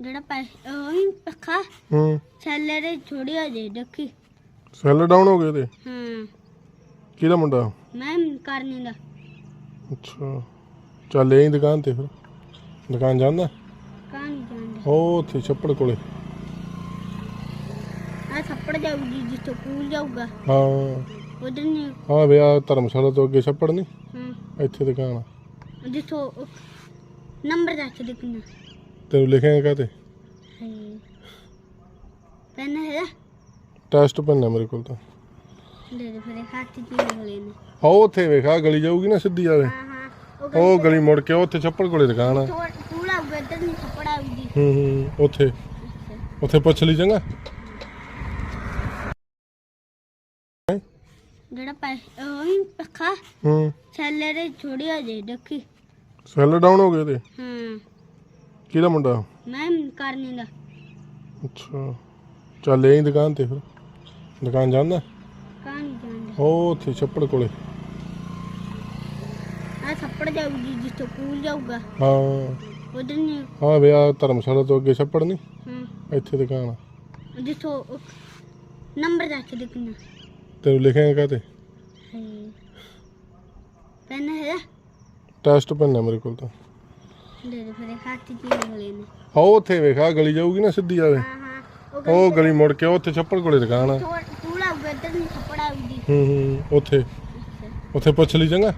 ਜਿਹੜਾ ਪੈਸੇ ਉਹੀ ਪੱਖਾ ਹੂੰ। ਛੱਲੇ ਦੇ ਛੋੜੀ ਹੋ ਜੇ ਦੇਖੀ। ਸੈੱਲ ਡਾਊਨ ਹੋ ਗਏ ਤੇ? ਹਾਂ। ਕਿਹਦਾ ਮੁੰਡਾ? ਮੈਂ ਕਰਨੀ ਦਾ। ਅੱਛਾ। ਚੱਲ ਐਂ ਦੁਕਾਨ ਤੇ ਫਿਰ। ਦੁਕਾਨ ਜਾਂਦਾ? ਕਹਾਣੀ ਜਾਂਦਾ। ਉਹ ਉੱਥੇ ਛੱਪੜ ਕੋਲੇ। ਆ ਥੱਪੜ ਜਾਊਗੀ ਜਿੱਥੋਂ ਕੂਲ ਜਾਊਗਾ। ਹਾਂ। ਉਧਰ ਨਹੀਂ ਹਾਂ ਵਿਆਹ ਧਰਮਸ਼ਾਲਾ ਤੋਂ ਅੱਗੇ ਛੱਪੜ ਨਹੀਂ ਹਾਂ। ਇੱਥੇ ਦੁਕਾਨ ਆ। ਜਿੱਥੋਂ ਨੰਬਰ ਦੱਸ ਦੇ ਕਿੰਨਾ। ਤੈਨੂੰ ਲਿਖਿਆ ਕਾਤੇ ਪੈਨ ਹੈ ਟੈਸਟ ਪੈਨ ਹੈ ਮੇਰੇ ਕੋਲ ਤਾਂ। ਦੇ ਦੇ ਫਿਰ ਹੱਥ ਚ ਲੈ ਨੇ। ਹਾਂ ਉੱਥੇ ਵੇਖਾ ਗਲੀ ਜਾਊਗੀ ਨਾ ਸਿੱਧੀ ਆਵੇ ਹਾਂ ਹਾਂ। ਉਹ ਗਲੀ ਮੁੜ ਕੇ ਉੱਥੇ ਛੱਪੜ ਕੋਲੇ ਦੁਕਾਨ ਆ। ਆਊਗਾ ਇੱਧਰ ਨਹੀਂ ਥੱਪੜ ਆਊਗੀ। ਹੂੰ ਹੂੰ ਉੱਥੇ। ਉੱਥੇ ਪੁੱਛ ਲਈ ਚੰਗਾ। ਜਿਹੜਾ ਪੈਸੇ ਉਹੀ ਪੱਖਾ? ਹੂੰ। ਦੇ ਛੋੜੀ ਹੋ ਜੇ ਦੇਖੀ। ਸੈੱਲ ਡਾਊਨ ਹੋ ਗਏ ਤੇ। ਹਾਂ। ਕਿਹਦਾ ਮੁੰਡਾ? ਮੈਂ ਕਰਨੀ ਦਾ। ਅੱਛਾ। ਚੱਲ ਐਂ ਦੁਕਾਨ ਤੇ ਫਿਰ। ਦੁਕਾਨ ਜਾਂਦਾ ਕਹਾਣੀ ਜਾਂਦਾ ਉਹ ਉੱਥੇ ਛੱਪੜ ਕੋਲੇ। ਆ ਥੱਪੜ ਜਾਊਗੀ ਜਿੱਥੋਂ ਕੂਲ ਜਾਊਗਾ। ਹਾਂ। ਉਧਰ ਨਹੀਂ ਹਾਂ ਵਿਆਹ ਧਰਮਸ਼ਾਲਾ ਤੋਂ ਅੱਗੇ ਛੱਪੜ ਨਹੀਂ ਹਾਂ। ਇੱਥੇ ਦੁਕਾਨ ਆ। ਜਿੱਥੋਂ ਨੰਬਰ ਦੱਸ ਦੇ ਕਿੰਨਾ। ਤੈਨੂੰ ਲਿਖਿਆ ਕਾਤੇ ਹੈ। ਪੈਨ ਹੈ ਟੈਸਟ ਪੈਨ ਹੈ ਮੇਰੇ ਕੋਲ ਤਾਂ। ਦੇ ਦੇ ਫਿਰ ਹੱਥ ਚ ਲੈ ਨੇ ਹਾਂ ਉੱਥੇ ਵੇਖਾ ਗਲੀ ਜਾਊਗੀ ਨਾ ਸਿੱਧੀ ਆਵੇ ਹਾਂ ਹਾਂ। ਉਹ ਗਲੀ ਮੁੜ ਕੇ ਉੱਥੇ ਛੱਪੜ ਕੋਲੇ ਦੁਕਾਨ ਆ। ਆਊਗਾ ਇੱਧਰ ਨਹੀਂ ਥੱਪੜ ਆਊਗੀ। ਹੂੰ ਹੂੰ ਉੱਥੇ। ਉੱਥੇ ਪੁੱਛ ਲਈ ਚੰਗਾ।